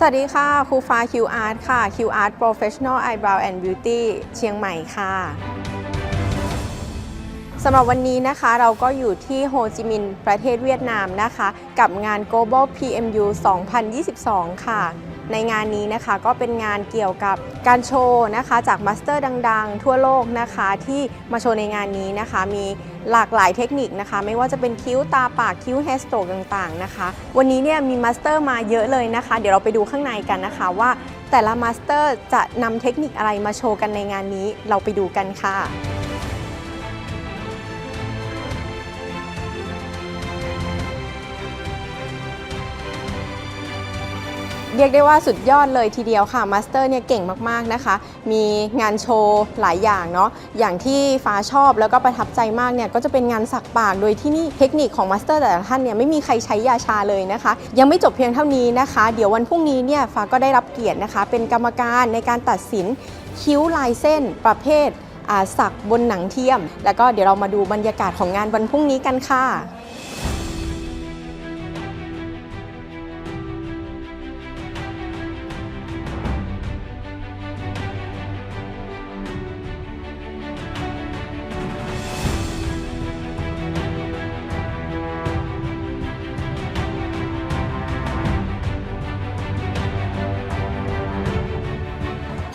สวัสดีค่ะ ครูฟ้า Q Art ค่ะ Q Art Professional Eyebrow and Beauty เชียงใหม่ค่ะสำหรับวันนี้นะคะเราก็อยู่ที่โฮจิมินห์ประเทศเวียดนามนะคะ กับงาน Global PMU 2022 ค่ะ ในงานนี้นะคะก็เป็นงานเกี่ยวกับการโชว์นะคะจากมาสเตอร์ดังๆ ทั่วโลกนะคะที่มาโชว์ในงานนี้นะคะ มีหลากหลายเทคนิคนะคะ ไม่ว่าจะเป็นคิ้วตาปากคิ้วเฮสโตกต่างๆนะคะ วันนี้เนี่ยมีมาสเตอร์มาเยอะเลยนะคะ เดี๋ยวเราไปดูข้างในกันนะคะว่าแต่ละมาสเตอร์จะนำเทคนิคอะไรมาโชว์กันในงานนี้เราไปดูกันค่ะ เรียกได้ว่าสุดยอดเลยทีเดียวค่ะมาสเตอร์เนี่ยเก่งมากๆนะคะ มีงานโชว์หลายอย่างเนาะอย่างที่ฟ้าชอบแล้วก็ประทับใจมากเนี่ยก็จะเป็นงานสักปากโดยที่นี่เทคนิคของมาสเตอร์แต่ละท่านเนี่ยไม่มีใครใช้ยาชาเลยนะคะ ยังไม่จบเพียงเท่านี้นะคะ เดี๋ยววันพรุ่งนี้เนี่ยฟ้าก็ได้รับเกียรตินะคะ เป็นกรรมการในการตัดสินคิ้วลายเส้นประเภทสักบนหนังเทียม แล้วก็เดี๋ยวเรามาดูบรรยากาศของงานวันพรุ่งนี้กันค่ะ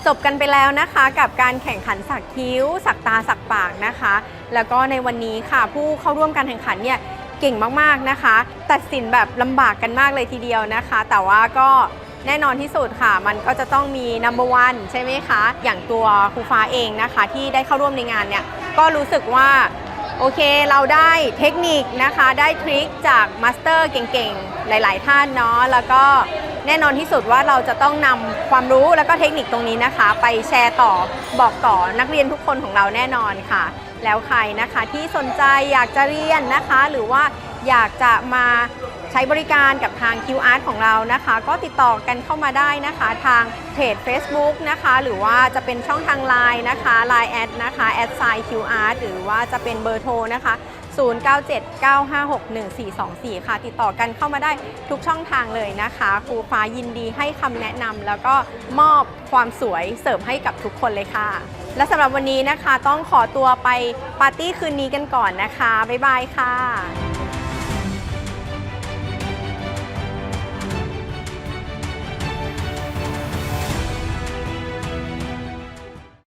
จบกันไปแล้วนะคะกับการแข่งขันสักคิ้ว สักตาสักปากนะคะ แล้วก็ในวันนี้ค่ะผู้เข้าร่วมการแข่งขันเนี่ยเก่งมากๆนะคะ ตัดสินแบบลำบากกันมากเลยทีเดียวนะคะ แต่ว่าก็แน่นอนที่สุดค่ะ มันก็จะต้องมี number one ใช่ไหมคะ อย่างตัวครูฟ้าเองนะคะ ที่ได้เข้าร่วมในงานเนี่ย ก็รู้สึกว่า โอเคเราได้เทคนิคนะคะ ได้ทริคจากมาสเตอร์เก่งๆ หลายๆ ท่านเนาะแล้วก็ แน่นอนที่สุดว่าเราจะต้องนำความรู้แล้วก็เทคนิคตรงนี้นะคะ ไปแชร์ต่อบอกต่อนักเรียนทุกคนของเราแน่นอนค่ะ แล้วใครนะคะที่สนใจอยากจะเรียนนะคะ หรือว่าอยากจะมาใช้บริการกับทาง QR ของเรานะคะ ก็ติดต่อกันเข้ามาได้นะคะ ทางเพจ Facebook นะคะ หรือว่าจะเป็นช่องทาง Line นะคะ Line แอดนะคะแอดไซ QR หรือว่าจะเป็นเบอร์โทรนะคะ 0979561424 ค่ะ ติดต่อกันเข้ามาได้ทุกช่องทางเลยนะคะครูฟ้ายินดีให้คำแนะนำแล้วก็มอบความสวยเสริมให้กับทุกคนเลยค่ะ และสำหรับวันนี้นะคะต้องขอตัวไปปาร์ตี้คืนนี้กันก่อนนะคะ บ๊ายบายค่ะ